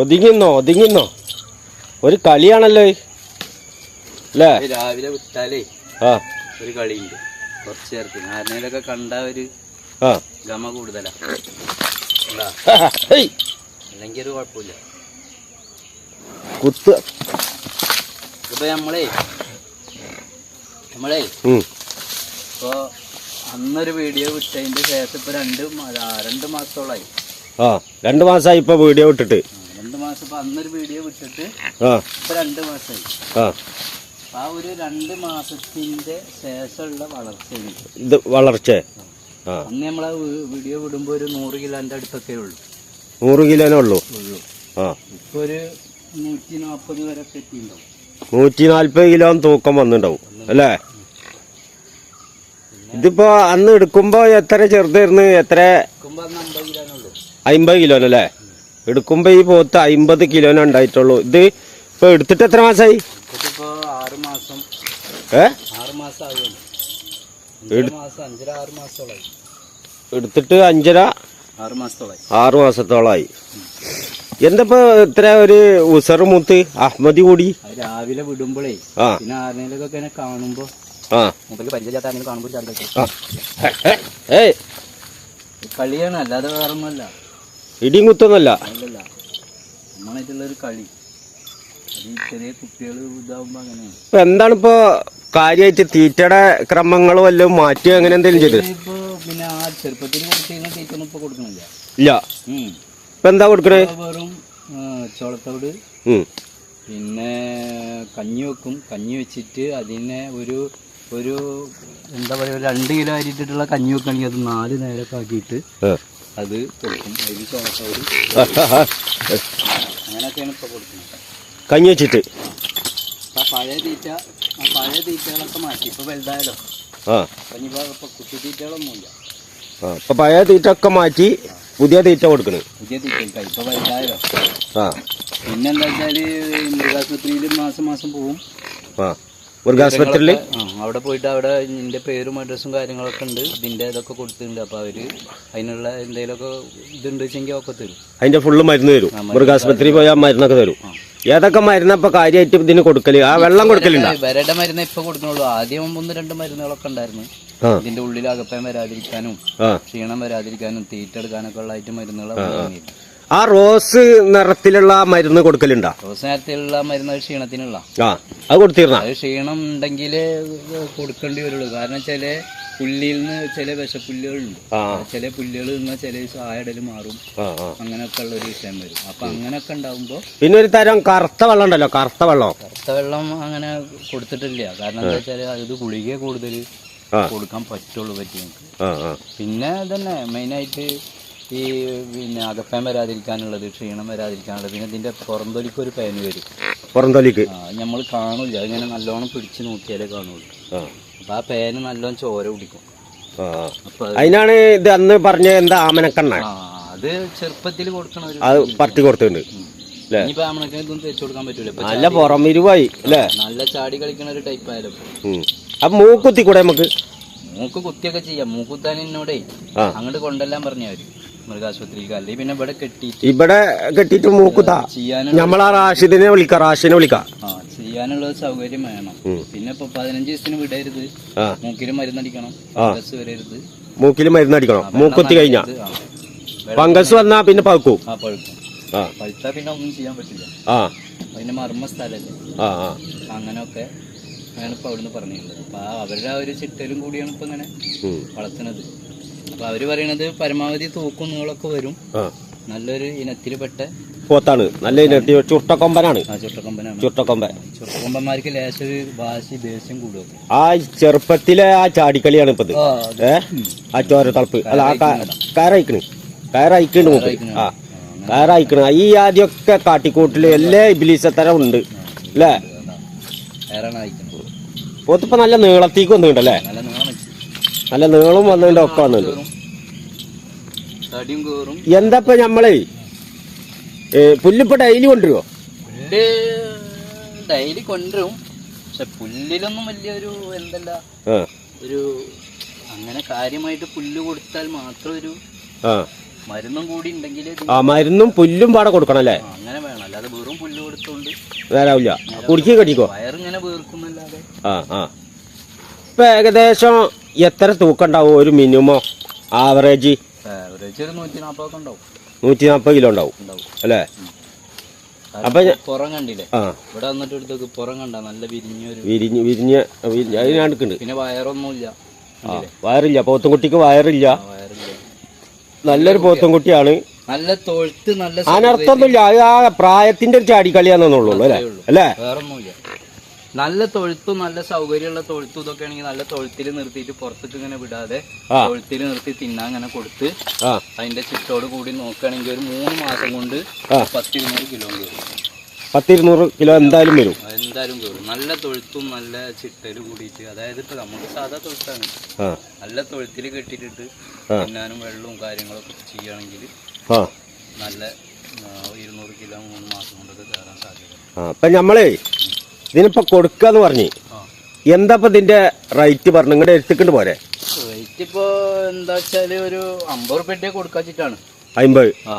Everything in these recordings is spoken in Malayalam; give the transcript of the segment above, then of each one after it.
ഒതുങ്ങിന്നോ ഒതുങ്ങിന്നോ ഒരു കളിയാണല്ലോ. അല്ലേ രാവിലെ വിട്ടാലേ ഒരു കളിയുണ്ട്. കുറച്ച് നേരത്തിന് ആരുന്നേലൊക്കെ കണ്ട ഒരു ഗമ കൂടുതലാ. അല്ലെങ്കിൽ ഒരു കുഴപ്പമില്ല. കുത്ത്. ഇപ്പൊ നമ്മളേ നമ്മളേ. ഇപ്പൊ അന്നൊരു വീഡിയോ വിട്ടതിന്റെ ശേഷം ഇപ്പൊ രണ്ട് രണ്ട് മാസത്തോളായി. ആ. രണ്ട് മാസമായി ഇപ്പൊ വീഡിയോ ഇട്ടിട്ട് രണ്ട് മാസം ഇപ്പൊ അന്നൊരു വീഡിയോ വിട്ടിട്ട് ഇപ്പൊ രണ്ട് മാസമായി ആ ഒരു രണ്ട് മാസത്തിന്റെ ശേഷമുള്ള വളർച്ചയാണ്. ഇത്. വളർച്ച? അന്ന് നമ്മളെ വീഡിയോ വിടുമ്പോ ഒരു നൂറ് കിലോന്റെ അടുത്തൊക്കെ ഉള്ളു. നൂറ് കിലോനേ ഉള്ളൂ? ഉള്ളു. ആ. ഇപ്പൊ ഒരു നൂറ്റി നാപ്പത് വരെ എത്തിയിട്ടുണ്ടാവും. നൂറ്റി നാല്പത് കിലോ തൂക്കം വന്നിട്ടുണ്ടാവും അല്ലേ? ഇതിപ്പോ അന്ന് എടുക്കുമ്പോ എത്ര ചെറുതായിരുന്നു? എത്ര? അമ്പത് കിലോനുള്ളൂ അല്ലേ? എടുക്കുമ്പോ ഈ പോത്ത് അമ്പത് കിലോനെ ഉണ്ടായിട്ടുള്ളൂ. ഇത് ഇപ്പൊ എടുത്തിട്ട് എത്ര മാസമായി എടുത്തിട്ട് അഞ്ചര? ആറ് മാസത്തോളായി. എന്തപ്പോ ഇത്ര ഒരു ഉസറ് മൂത്ത്? അഹമ്മദി കൂടി? രാവിലെ വിടുമ്പോഴേ പിന്നെ ഇങ്ങനെ കാണുമ്പോ കളിയാണ് അല്ലാതെ വേറെ ഒന്നുമല്ല ഇടിയും കുത്തൊന്നല്ല നമ്മളായിട്ടുള്ള ഒരു കളി. അത് ഈ ചെറിയ കുട്ടികൾ ഇതാവുമ്പോ അങ്ങനെയാണ്. ഇപ്പൊ എന്താണ് ഇപ്പോ കാര്യമായിട്ട് തീറ്റയുടെ ക്രമങ്ങൾ വല്ലതും മാറ്റി അങ്ങനെ എന്തെങ്കിലും ചെയ്ത്? പിന്നെ ആ ചെറുപ്പത്തിൽ കൊടുത്തിരുന്ന തീറ്റൊന്നും ഇപ്പൊ കൊടുക്കണില്ല. ഇല്ല. ഇപ്പൊ എന്താ കൊടുക്കണേ? വെറും ചോളത്തോട് പിന്നെ കഞ്ഞി വെക്കും. കഞ്ഞി വെച്ചിട്ട് അതിനെ ഒരു ഒരു എന്താ പറയുക രണ്ട് കിലോ അരിട്ടിട്ടുള്ള കഞ്ഞി വെക്കുകയാണെങ്കിൽ അത് നാല് നേരമൊക്കെ ആക്കിയിട്ട് അത് കൊടുക്കും. അതിൽ ചോളത്തോട് അങ്ങനെയൊക്കെയാണ് ഇപ്പൊ കൊടുക്കുന്നത്. കഞ്ഞി വെച്ചിട്ട്? ആ പഴയ തീറ്റ ആ പഴയ തീറ്റകളൊക്കെ മാറ്റി. ഇപ്പൊ വലുതായാലോ ആ. കുട്ടി തീറ്റകളൊന്നുമില്ല. ആ. ഇപ്പൊ പഴയ തീറ്റ ഒക്കെ മാറ്റി പുതിയ തീറ്റ കൊടുക്കണ്. പുതിയ തീറ്റ ഇപ്പൊ വലുതായാലോ ആ. പിന്നെ എന്താ വെച്ചാൽ മൃഗാശുപത്രിയിൽ മാസം മാസം പോവും. ആ. മൃഗാസ്പത്രിയിൽ ആശുപത്രിയിൽ അവിടെ പോയിട്ട് അവിടെ നിന്റെ പേരും അഡ്രസ്സും കാര്യങ്ങളൊക്കെ ഉണ്ട്. ഇതിന്റെ ഇതൊക്കെ കൊടുത്തിട്ടുണ്ട്. അപ്പോൾ അവർ അതിനുള്ള എന്തെങ്കിലുമൊക്കെ ഇതുണ്ട് വെച്ചെങ്കിൽ ഒക്കെ തരും. അതിന്റെ ഫുള്ള് മരുന്ന് തരും. മൃഗാസ്പത്രി പോയാൽ മരുന്നൊക്കെ തരും. ഏതൊക്കെ മരുന്ന് ഇപ്പൊ കാര്യമായിട്ട് ഇതിന് കൊടുക്കൽ? ആ വെള്ളം കൊടുക്കലുണ്ടാ? വരയുടെ മരുന്ന് ഇപ്പൊ കൊടുക്കണുള്ളൂ. ആദ്യം ഒന്ന് രണ്ട് മരുന്നുകളൊക്കെ ഉണ്ടായിരുന്നു. ഇതിന്റെ ഉള്ളിൽ അകപ്പയം വരാതിരിക്കാനും ക്ഷീണം വരാതിരിക്കാനും തീറ്റ എടുക്കാനൊക്കെ ഉള്ള ആയിട്ട് മരുന്നുകൾ അവിടെ വാങ്ങിയിരുന്നു. ആ റോസ് നിറത്തിലുള്ള മരുന്ന് കൊടുക്കലുണ്ടോ? റോസ് നിറത്തിലുള്ള മരുന്ന് ക്ഷീണത്തിനുള്ള. ആ അത് കൊടുത്തിരുന്ന? അത് ക്ഷീണം ഉണ്ടെങ്കിൽ കൊടുക്കേണ്ടി വരുള്ളൂ. കാരണം ചില പുല്ലിൽ നിന്ന് ചില വിഷപ്പുല്ലുകളുണ്ട്. ചില പുല്ലുകൾ നിന്ന് ചില ആയടൽ മാറും. അങ്ങനെയൊക്കെ ഉള്ള ഒരു വിഷയം വരും. അപ്പൊ അങ്ങനെയൊക്കെ ഉണ്ടാവുമ്പോ പിന്നെ ഒരു തരം കറുത്ത വെള്ളം ഉണ്ടല്ലോ കറുത്ത വെള്ളം. കറുത്ത വെള്ളം അങ്ങനെ കൊടുത്തിട്ടില്ല. കാരണം എന്താ വെച്ചാൽ ഇത് ഗുളിക കൂടുതൽ കൊടുക്കാൻ പറ്റുള്ളൂ പറ്റി പിന്നെ തന്നെ മെയിനായിട്ട് ഈ പിന്നെ അകപ്പയം വരാതിരിക്കാനുള്ളത് ക്ഷീണം വരാതിരിക്കാനുള്ളത് പിന്നെ ഇതിന്റെ പുറന്തൊലിക്ക് ഒരു പേന് വരും. പുറന്തൊലിക്ക്? നമ്മൾ കാണില്ല. അതിങ്ങനെ നല്ലോണം പിടിച്ചു നോക്കിയാലേ കാണുള്ളൂ. ആ. അപ്പൊ ആ പേന് നല്ലോണം ചോര കുടിക്കും. ആ. ആ. അതിനാണ് ഇത് അന്ന് പറഞ്ഞ എന്താ ആമനക്കണ്ണ? ആ അത് ചെറുപ്പത്തിൽ കൊടുക്കണത് അത് പറത്തി കൊടുത്തിട്ടുണ്ട്. നല്ല പുറമിരുവായി അല്ലേ നല്ല ചാടി കളിക്കണ ഒരു ടൈപ്പ് ആയാലും. ഉം. മൂക്കുത്തി കൂടെ നമുക്ക്? മൂക്ക് കുത്തിയൊക്കെ ചെയ്യാം. മൂക്കുത്താൻ എന്നോടേ അങ്ങോട്ട് കൊണ്ടെല്ലാം പറഞ്ഞു മൃഗാശുപത്രിക്ക് അല്ലെങ്കിൽ പിന്നെ ഇവിടെ കെട്ടിയിട്ട് ഇവിടെ കെട്ടിട്ട് മൂക്കുത്താ ചെയ്യാനുള്ള നമ്മളാ റാഷിദിനെ വിളിക്കാം റാഷിനെ വിളിക്കാം. ആ ചെയ്യാനുള്ള സൗകര്യം വേണം. പിന്നെ ഇപ്പൊ പതിനഞ്ച് ദിവസത്തിന് വിടരുത്. ആ. മൂക്കിന് മരുന്നടിക്കണം. ആ. ബസ് വരരുത്. മൂക്കിൽ മരുന്നടിക്കണം. മൂക്കുത്തി കഴിഞ്ഞാ. ആ. വെള്ളം ഫംഗസ് വന്നാ പിന്നെ പകുക്കും ആ പഴുക്കും. ആ. പഴുത്താ പിന്നെ ഒന്നും ചെയ്യാൻ പറ്റില്ല. ആ. അതിന്റെ മർമ്മ സ്ഥലല്ലേ? ആ ആ. അങ്ങനെയൊക്കെ ആണ് ഇപ്പൊ അവിടുന്ന് പറഞ്ഞിട്ടുള്ളത് അപ്പൊ ആ അവരുടെ ആ ഒരു ചിട്ടലും കൂടിയാണ് ഇപ്പൊ ഇങ്ങനെ ഉം. വളർത്തുന്നത്. അപ്പൊ അവർ പറയണത് പരമാവധി തൂക്കും നീളൊക്കെ വരും. ആ. നല്ലൊരു ഇനത്തിൽപ്പെട്ട പോത്താണ്. നല്ല ഇനത്തിൽ ചുട്ടക്കൊമ്പനാണ്. ആ ചുട്ടക്കൊമ്പനാണ്. ചുട്ടക്കൊമ്പൻ. ചുട്ടക്കൊമ്പന്മാർക്ക് ലേശം ഒരു വാശി ദേഷ്യം കൂടും. ആ ചെറുപ്പത്തിലെ ആ ചാടിക്കളിയാണ് ഇപ്പത്. ഏ? ആ ചോര തളപ്പ്. അല്ല ആ കയറയിക്കണ്. കയറയിക്കണ്ട് മൂപ്പര്. ആ. കയറയിക്കണ്. ഈ ആദ്യമൊക്കെ കാട്ടിക്കൂട്ടിൽ എല്ലാ ഇബിലീസത്തരം ഉണ്ട്. അല്ലേ അയക്കുന്നത് പോത്തിപ്പോ നല്ല നീളത്തേക്ക് വന്നിട്ടുണ്ടല്ലേ? നല്ല നീളം വെച്ച് നല്ല നീളം വന്നതിന്റെ ഒക്കെ കയറും എന്താ ഇപ്പൊ ഞമ്മളേ? ഏ, പുല്ലിപ്പോ ഡെയിലി കൊണ്ടുവരുമോ ഡെയിലി കൊണ്ടുവരും. പക്ഷെ പുല്ലിലൊന്നും വലിയൊരു എന്തല്ല ഒരു അങ്ങനെ കാര്യമായിട്ട് പുല്ല് കൊടുത്താൽ മാത്രം ഒരു മരുന്നും കൂടി ഉണ്ടെങ്കിൽ ആ മരുന്നും പുല്ലും പാടെ കൊടുക്കണം അല്ലേ? അങ്ങനെ വേണം. അല്ലാതെ വെറും പുല്ല് കൊടുത്തോണ്ട് നേരാവില്ല കുടിക്കുക കടിക്കോ വയറിങ്ങനെ വീർക്കുന്നല്ലാതെ. ആ ആ. ഇപ്പൊ ഏകദേശം എത്ര തൂക്കം ഉണ്ടാവും ഒരു മിനിമോ ആവറേജ് ആവറേജ് ഒരു നൂറ്റി നാൽപ്പതൊക്കെ ഉണ്ടാവും. നൂറ്റി നാൽപ്പത് കിലോ ഉണ്ടാവും. അല്ലേ? അപ്പൊ പുറം കണ്ടില്ലേ? ഇവിടെ വന്നിട്ട് എടുത്തൊക്കെ പുറം കണ്ട നല്ല വിരിഞ്ഞൊരു വിരിഞ്ഞ് വിരിഞ്ഞ അതിനടുക്കുണ്ട് പിന്നെ വയറൊന്നുമില്ല. വയറില്ല. പോത്തുംകുട്ടിക്ക് വയറില്ല. നല്ലൊരു പോത്തുംകുട്ടിയാണ്. നല്ല തൊഴുത്ത് നല്ല അതിനർത്ഥമൊന്നുമില്ല അത് ആ പ്രായത്തിന്റെ ഒരു ചാടിക്കളിയാണെന്നുള്ളൂ അല്ലേ? അല്ലേ? വേറൊന്നുമില്ല. നല്ല തൊഴുത്തും നല്ല സൗകര്യമുള്ള തൊഴുത്തും ഇതൊക്കെ ആണെങ്കിൽ നല്ല തൊഴുത്തിൽ നിർത്തിയിട്ട് പുറത്തേക്ക് ഇങ്ങനെ വിടാതെ. തൊഴുത്തിൽ നിർത്തി തിന്നാൻ ഇങ്ങനെ കൊടുത്ത് അതിന്റെ ചുറ്റോട് കൂടി നോക്കുകയാണെങ്കിൽ ഒരു മൂന്ന് മാസം കൊണ്ട്. പത്തിരുന്നൂറ് കിലോ കയറും പത്തിരുന്നൂറ് കിലോ എന്തായാലും വരും. എന്തായാലും കയറും നല്ല തൊഴുത്തും നല്ല ചിട്ടലും കൂടിയിട്ട് അതായത് ഇപ്പൊ നമുക്ക് സാധാ തൊഴുത്താണ്. നല്ല തൊഴുത്തിൽ കെട്ടിയിട്ടിട്ട് ആ. തിന്നാനും വെള്ളവും കാര്യങ്ങളൊക്കെ ചെയ്യുകയാണെങ്കിൽ നല്ല ഇരുന്നൂറ് കിലോ മൂന്ന് മാസം കൊണ്ടൊക്കെ കയറാൻ സാധ്യത. അപ്പൊ ഞമ്മളേ ഇതിനിപ്പോ കൊടുക്കാന്ന് പറഞ്ഞു. എന്താ ഇപ്പൊ ഇതിന്റെ റേറ്റ് പറഞ്ഞു? നിങ്ങളുടെ എടുത്തിട്ട് പോരെ? റേറ്റ് ഇപ്പോ എന്താ വെച്ചാൽ ഒരു അമ്പത് റുപ്യ കൊടുക്കാച്ചിട്ടാണ് അമ്പത് ആ.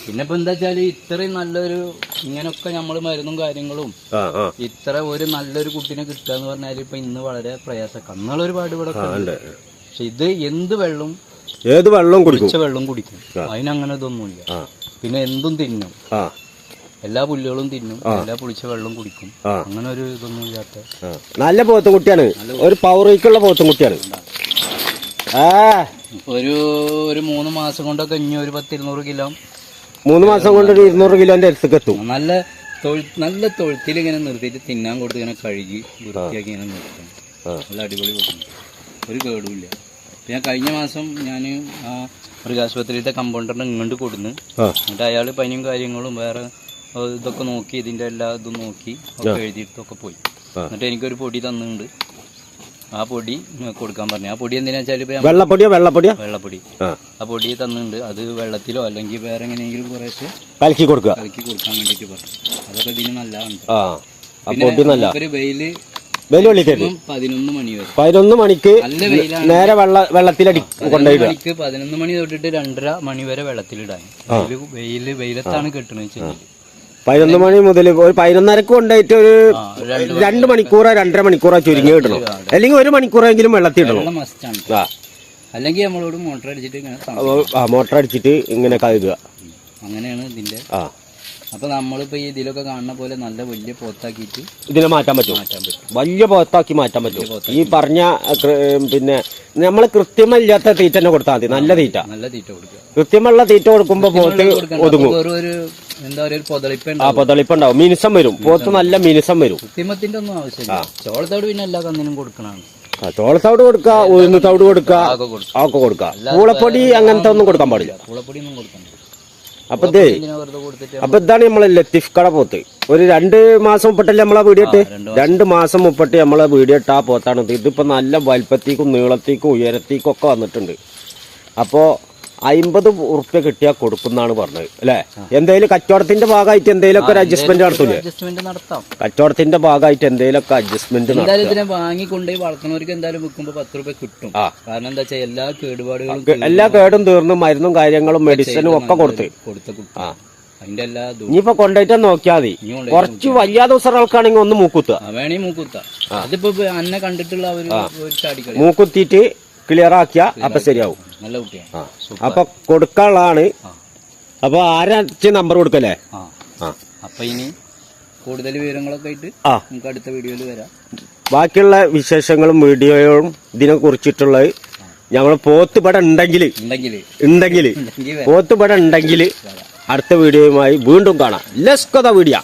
പിന്നെ ഇപ്പൊ എന്താ വെച്ചാൽ ഇത്രയും നല്ലൊരു ഇങ്ങനൊക്കെ നമ്മൾ മരുന്നും കാര്യങ്ങളും ഇത്ര ഒരു നല്ലൊരു കുട്ടീനെ കിട്ടുക എന്ന് പറഞ്ഞാൽ ഇപ്പൊ ഇന്ന് വളരെ പ്രയാസം കന്നുള്ള ഒരുപാട് ഇവിടെ പക്ഷെ ഇത് എന്ത് വെള്ളം ഏത് വെള്ളം കുടിക്കും? കുടിച്ച വെള്ളം കുടിക്കും. അതിനങ്ങനെ ഇതൊന്നുമില്ല. പിന്നെ എന്തും തിന്നും. എല്ലാ പുല്ലുകളും തിന്നും എല്ലാ പുളിച്ച വെള്ളം കുടിക്കും. അങ്ങനെ ഒരു ഇതൊന്നും ഇല്ലാത്ത. നല്ല പോത്തും കുട്ടിയാണ്. ഒരു പവറേക്കുള്ള പോത്തും കുട്ടിയാണ്. ഒരു ഒരു മൂന്ന് മാസം കൊണ്ടൊക്കെ ഇനി ഒരു പത്തിരുന്നൂറ് കിലോ. മൂന്ന് മാസം കൊണ്ട് ഒരു ഇരുന്നൂറ് കിലോന്റെ അടുത്തേക്ക് എത്തും നല്ല നല്ല തൊഴുത്തിൽ ഇങ്ങനെ നിർത്തിയിട്ട് തിന്നാൻ കൊടുത്ത് ഇങ്ങനെ കഴുകി വൃത്തിയാക്കി ഇങ്ങനെ നിർത്തണം നല്ല അടിപൊളി ഒരു കേടുമില്ല ഞാൻ കഴിഞ്ഞ മാസം ഞാൻ മൃഗാശുപത്രിയിലത്തെ കമ്പൗണ്ടറിനെ ഇങ്ങോട്ട് കൊടുന്ന്. എന്നിട്ട് അയാൾ പനിയും കാര്യങ്ങളും വേറെ ഇതൊക്കെ നോക്കി ഇതിന്റെ എല്ലാ ഇതും നോക്കി ഒക്കെ എഴുതിയിട്ടൊക്കെ പോയി. എന്നിട്ട് എനിക്കൊരു പൊടി തന്നിട്ടുണ്ട്. ആ പൊടി കൊടുക്കാൻ പറഞ്ഞു. ആ പൊടി എന്തിനാ വെച്ചാൽ വെള്ളപ്പൊടിയോ വെള്ളപ്പൊടിയോ? വെള്ളപ്പൊടി. ആ. പൊടി തന്നിട്ടുണ്ട്. അത് വെള്ളത്തിലോ അല്ലെങ്കിൽ വേറെ എങ്ങനെയെങ്കിലും കുറേശ്ശെ കലക്കി കൊടുക്കുക. കലക്കി കൊടുക്കാൻ വേണ്ടിയിട്ട് പറഞ്ഞു. അതൊക്കെ ഇതിന് നല്ലതാണ്. വെയിൽ പതിനൊന്ന് മണി വരെ. പതിനൊന്ന് മണിക്ക് നേരെ വെള്ള വെള്ളത്തിലടി കൊണ്ടുപോയി പതിനൊന്ന് മണി തൊട്ടിട്ട് രണ്ടര മണി വരെ വെള്ളത്തിലിടാൻ. വെയിൽ വെയിലത്താണ് കെട്ടണെന്ന് വെച്ചാൽ പതിനൊന്ന് മണി മുതൽ ഒരു പതിനൊന്നരക്ക് കൊണ്ടായിട്ട് ഒരു രണ്ട് മണിക്കൂറോ രണ്ടര മണിക്കൂറോ ചുരുങ്ങി കിട്ടണം അല്ലെങ്കിൽ ഒരു മണിക്കൂറെങ്കിലും വെള്ളത്തിൽ ഇടണം ആ. അല്ലെങ്കിൽ നമ്മളോട് മോട്ടർ അടിച്ചിട്ട് ഇങ്ങനെ. ആ മോട്ടർ അടിച്ചിട്ട് ഇങ്ങനെ കഴുകുക. അങ്ങനെയാണ് ഇതിന്റെ. ആ. അപ്പൊ നമ്മളിപ്പോ ഇതിലൊക്കെ കാണുന്ന പോലെ നല്ല വലിയ പോത്താക്കിയിട്ട് ഇതിനെ മാറ്റാൻ പറ്റും മാറ്റാൻ പറ്റും. വലിയ പോത്താക്കി മാറ്റാൻ പറ്റും ഈ പറഞ്ഞ പിന്നെ നമ്മൾ കൃത്യമല്ലാത്ത തീറ്റ തന്നെ കൊടുത്താൽ മതി. നല്ല തീറ്റ. നല്ല തീറ്റ കൊടുക്കുക. കൃത്യമുള്ള തീറ്റ കൊടുക്കുമ്പോ പോത്ത് ഒതുങ്ങും. ഒരു എന്താ ഒരു പൊതളിപ്പ ആ പൊതളിപ്പുണ്ടാവും. മിനുസം വരും. പോത്ത് നല്ല മിനുസം വരും. കൃത്രിമത്തിന്റെ ഒന്നും ആവശ്യമില്ല ചോളത്തോട് പിന്നെ എല്ലാ കന്നിനും കൊടുക്കണം ചോളത്തോട് കൊടുക്ക കൊടുക്കുക ഉഴുന്ന് തവിട് കൊടുക്കുക കൊടുക്ക. അതൊക്കെ കൊടുക്കുക. പൂളപ്പൊടി അങ്ങനത്തെ ഒന്നും കൊടുക്കാൻ പാടില്ല. പൂളപ്പൊടി ഒന്നും കൊടുക്കണ്ട അപ്പൊ ഇതേ അപ്പൊ ഇതാണ് നമ്മളെ ലത്തീഫ് കട പോത്ത്. ഒരു രണ്ട് മാസം മുപ്പട്ടല്ലേ നമ്മളെ വീടിയിട്ട് രണ്ട് മാസം. മുപ്പട്ട് നമ്മളെ വീടിയിട്ട് ആ പോത്താണ്. ഇത്. ഇതിപ്പോ നല്ല വലിപ്പത്തേക്കും നീളത്തേക്കും ഉയരത്തേക്കും ഒക്കെ വന്നിട്ടുണ്ട്. അപ്പോ അമ്പത് ഉറുപ്പ്യ കിട്ടിയാൽ കൊടുക്കുന്നാണ് പറഞ്ഞത് അല്ലേ? എന്തെങ്കിലും കച്ചവടത്തിന്റെ ഭാഗമായിട്ട് എന്തെങ്കിലും ഒക്കെ ഒരു അഡ്ജസ്റ്റ്മെന്റ് നടത്തൂലേ? അഡ്ജസ്റ്റ്മെന്റ് നടത്താം. കച്ചവടത്തിന്റെ ഭാഗമായിട്ട് എന്തെങ്കിലും ഒക്കെ അഡ്ജസ്റ്റ്മെന്റ് എന്തായാലും ഇതിനെ വാങ്ങി കൊണ്ടുപോയി വളർത്തുന്നവർക്ക് എന്തായാലും വിൽക്കുമ്പോൾ പത്ത് രൂപ കിട്ടും. കാരണം എന്താ വെച്ചാൽ എല്ലാ കേടുപാടുകളും എല്ലാ കേടും തീർന്ന് മരുന്നും കാര്യങ്ങളും മെഡിസിനും ഒക്കെ കൊടുത്ത്. കൊടുത്ത ആ. ഇനിയിപ്പോ കൊണ്ടുപോയിട്ട് നോക്കിയാൽ മതി. കുറച്ച് വലിയ ദിവസങ്ങൾക്കാണെങ്കിൽ ഒന്ന് മൂക്കുത്തുക. വേണേ മൂക്കുത്ത. അതിപ്പോ അന്നെ കണ്ടിട്ടുള്ള മൂക്കുത്തിയിട്ട് ക്ലിയർ ആക്കിയാ അപ്പൊ ശരിയാവും. നല്ല കുട്ടിയാണ് ആ. അപ്പൊ കൊടുക്കാനുള്ളതാണ്. അപ്പൊ ആരാച്ച് നമ്പർ കൊടുക്കല്ലേ? ആ. ആ. അപ്പൊ ഇനി കൂടുതൽ വിവരങ്ങളൊക്കെ ആയിട്ട് ആ. നമുക്ക് അടുത്ത വീഡിയോയിൽ വരാം. ബാക്കിയുള്ള വിശേഷങ്ങളും വീഡിയോയും ഇതിനെ കുറിച്ചിട്ടുള്ളത് ഞങ്ങൾ പോത്ത് ഇവിടെ ഉണ്ടെങ്കിൽ ഉണ്ടെങ്കിൽ ഉണ്ടെങ്കിൽ ഉണ്ടെങ്കിൽ പോത്ത് ഇവിടെ ഉണ്ടെങ്കിൽ അടുത്ത വീഡിയോയുമായി വീണ്ടും കാണാം. ലസ്കഥ വീഡിയോ